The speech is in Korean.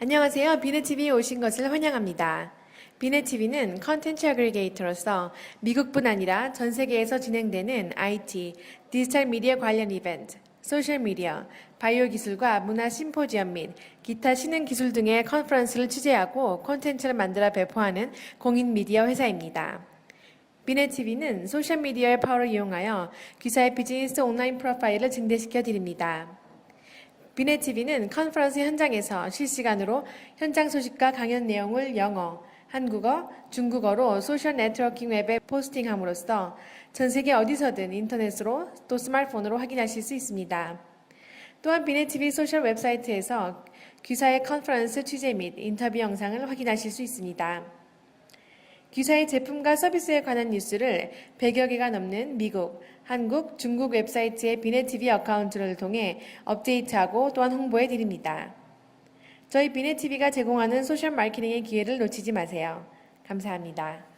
안녕하세요. 비네TV에 오신 것을 환영합니다. 비네TV는 컨텐츠 어그리게이터로서 미국뿐 아니라 전 세계에서 진행되는 IT, 디지털 미디어 관련 이벤트, 소셜미디어, 바이오 기술과 문화 심포지엄 및 기타 신흥 기술 등의 컨퍼런스를 취재하고 콘텐츠를 만들어 배포하는 공인 미디어 회사입니다. 비네TV는 소셜미디어의 파워를 이용하여 기사의 비즈니스 온라인 프로파일을 증대시켜 드립니다. 비네TV는 컨퍼런스 현장에서 실시간으로 현장 소식과 강연 내용을 영어, 한국어, 중국어로 소셜 네트워킹 웹에 포스팅함으로써 전 세계 어디서든 인터넷으로 또 스마트폰으로 확인하실 수 있습니다. 또한 비네TV 소셜 웹사이트에서 귀사의 컨퍼런스 취재 및 인터뷰 영상을 확인하실 수 있습니다. 귀사의 제품과 서비스에 관한 뉴스를 100여 개가 넘는 미국, 한국, 중국 웹사이트의 비네TV 어카운트를 통해 업데이트하고 또한 홍보해 드립니다. 저희 비네TV가 제공하는 소셜 마케팅의 기회를 놓치지 마세요. 감사합니다.